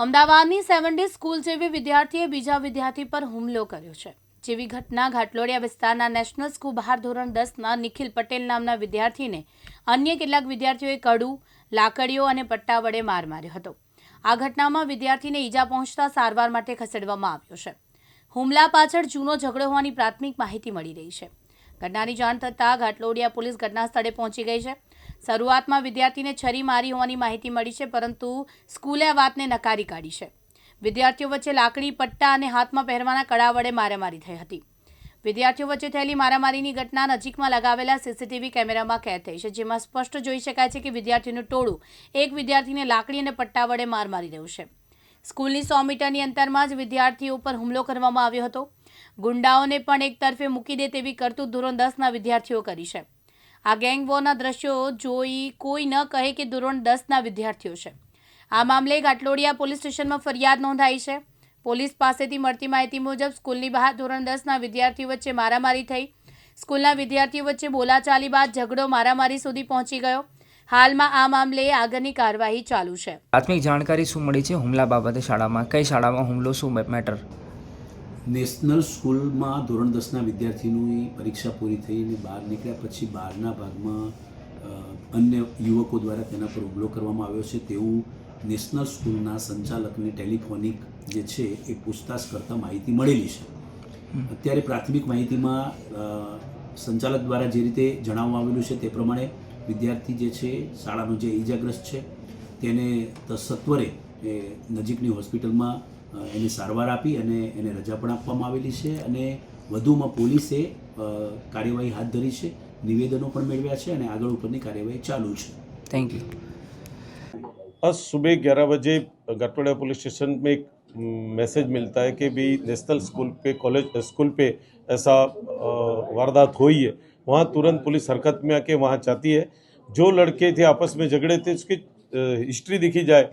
અમદાવાદની seven day school જેવી વિદ્યાર્થીએ બીજા વિદ્યાર્થી પર હુમલો કર્યો છે. જેવી ઘટના ઘાટલોડિયા વિસ્તારના નેશનલ સ્કૂલ બહાર ધોરણ દસના નિખિલ પટેલ નામના વિદ્યાર્થીને અન્ય કેટલાક વિદ્યાર્થીઓએ કડું, લાકડીઓ અને પટ્ટા વડે માર માર્યો હતો. આ ઘટનામાં વિદ્યાર્થીને ઈજા પહોંચતા સારવાર માટે ખસેડવામાં આવ્યો છે. હુમલા પાછળ જૂનો ઝઘડો હોવાની પ્રાથમિક માહિતી મળી રહી છે. ઘટનાની જાણ થતાં ઘાટલોડિયા પોલીસ ઘટના સ્થળે પહોંચી ગઈ છે. શરૂઆતમાં વિદ્યાર્થીને છરી મારી હોવાની માહિતી મળી છે, પરંતુ સ્કૂલે આ વાતને નકારી કાઢી છે. વિદ્યાર્થીઓ વચ્ચે લાકડી, પટ્ટા અને હાથમાં પહેરવાના કડા વડે મારામારી થઈ હતી. વિદ્યાર્થીઓ વચ્ચે થયેલી મારામારીની ઘટના નજીકમાં લગાવેલા સીસીટીવી કેમેરામાં કેદ થઈ છે, જેમાં સ્પષ્ટ જોઈ શકાય છે કે વિદ્યાર્થીનું ટોળું એક વિદ્યાર્થીને લાકડી અને પટ્ટા વડે માર મારી રહ્યું છે. સ્કૂલની સો મીટરની અંતરમાં જ વિદ્યાર્થીઓ પર હુમલો કરવામાં આવ્યો હતો. ગુંડાઓને પણ એક તરફે મૂકી દે તેવી કરતૂત ધોરણ દસના વિદ્યાર્થીઓ કરી છે. આ ગેંગ વોરના દ્રશ્યો જોઈ કોઈ ન કહે કે ધોરણ દસના વિદ્યાર્થીઓ છે. આ મામલે ઘાટલોડિયા પોલીસ સ્ટેશનમાં ફરિયાદ નોંધાઈ છે. પોલીસ પાસેથી મળતી માહિતી મુજબ સ્કૂલની બહાર ધોરણ દસના વિદ્યાર્થીઓ વચ્ચે મારામારી થઈ. સ્કૂલના વિદ્યાર્થીઓ વચ્ચે બોલાચાલી બાદ ઝઘડો મારામારી સુધી પહોંચી ગયો. હાલમાં આ મામલે આગળની કાર્યવાહી ચાલુ છે. પ્રાથમિક જાણકારી શું મળી છે? હુમલા બાબતે શાળામાં કઈ શાળામાં હુમલો શું મેટર? નેશનલ સ્કૂલમાં ધોરણ દસના વિદ્યાર્થીની પરીક્ષા પૂરી થઈને બહાર નીકળ્યા પછી બહારના ભાગમાં અન્ય યુવકો દ્વારા તેના પર હુમલો કરવામાં આવ્યો છે. તેવું નેશનલ સ્કૂલના સંચાલકને ટેલિફોનિક જે છે એ પૂછતાછ કરતાં માહિતી મળેલી છે. અત્યારે પ્રાથમિક માહિતીમાં સંચાલક દ્વારા જે રીતે જણાવવામાં આવેલું છે તે પ્રમાણે વિદ્યાર્થી જે છે શાળાનો જે ઈજાગ્રસ્ત છે તેને સત્વરે એ નજીકની હોસ્પિટલમાં એને સારવાર આપી અને એને રજા પણ આપવામાં આવેલી છે અને વધુમાં પોલીસે અ, કાર્યવાહી હાથ ધરી છે નિવેદનો પણ મેળવ્યા છે અને આગળ ઉપરની કાર્યવાહી ચાલુ છે થેન્ક યુ आज सुबह ग्यारह बजे गटवाड़ा पुलिस स्टेशन में एक मैसेज मिलता है कि भाई नेशनल स्कूल पे कॉलेज स्कूल पे ऐसा अ, वारदात हुई है वहाँ तुरंत पुलिस हरकत में आके वहाँ जाती है जो लड़के थे आपस में झगड़े थे उसकी हिस्ट्री देखी जाए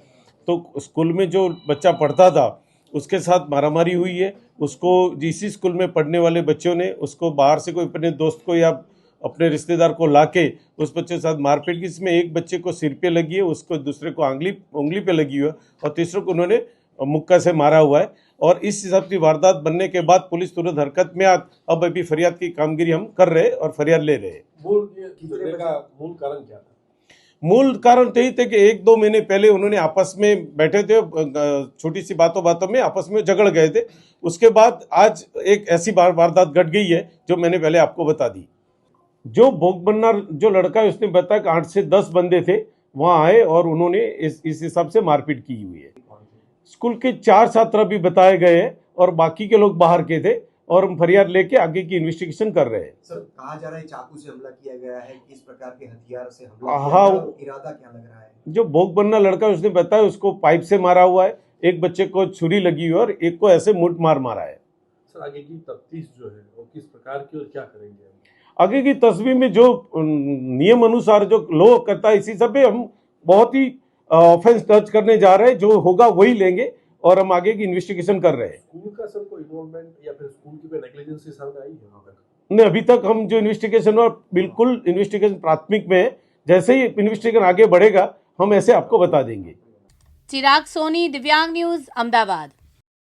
तो स्कूल में जो बच्चा पढ़ता था उसके साथ मारामारी हुई है उसको इसी स्कूल में पढ़ने वाले बच्चों ने उसको बाहर से कोई अपने दोस्त को या अपने रिश्तेदार को लाके उस बच्चे के साथ मारपीट की इसमें एक बच्चे को सिर पे लगी है उसको दूसरे को आंगली उंगली पे लगी हुई है और तीसरे को उन्होंने मुक्का से मारा हुआ है। और इस हिसाब की वारदात बनने के बाद पुलिस तुरंत हरकत में आ अब अभी फरियाद की कामगिरी हम कर रहे हैं और फरियाद ले रहे हैं। मूल कारण क्या था? मूल कारण तो यही थे कि एक दो महीने पहले उन्होंने आपस में बैठे थे छोटी सी बातों बातों में आपस में झगड़ गए थे। उसके बाद आज एक ऐसी वारदात घट गई है जो मैंने पहले आपको बता दी। जो भोग बनना, जो लड़का है, उसने बताया कि आठ से दस बंदे थे, वहाँ आए और उन्होंने इस हिसाब से मारपीट की हुई है। स्कूल के चार छात्र भी बताए गए हैं और बाकी के लोग बाहर के थे। और हम फरियाद लेके आगे की इन्वेस्टिगेशन कर रहे हैं। सर कहा जा रहा है चाकू से हमला किया गया है? किस प्रकार के हथियार से हमला हाँ, इरादा क्या लग रहा है? जो भोग बनना लड़का उसने बताया उसको पाइप से मारा हुआ है। एक बच्चे को छुरी लगी हुई है और एक को ऐसे मुठ मार मारा है। सर आगे की तफ्तीश जो है वो किस प्रकार की और क्या करेंगे आगे की तस्वीर में जो नियम अनुसार जो लॉ करता है इसी सब पे हम बहुत ही ऑफेंस टच करने जा रहे हैं। जो होगा वही लेंगे। और हम आगे की इन्वेस्टिगेशन कर रहे हैं। अभी तक हम जो इन्वेस्टिगेशन हुआ बिल्कुल इन्वेस्टिगेशन प्राथमिक में है। जैसे ही इन्वेस्टिगेशन आगे बढ़ेगा हम ऐसे आपको बता देंगे। चिराग सोनी दिव्यांग न्यूज़ अहमदाबाद।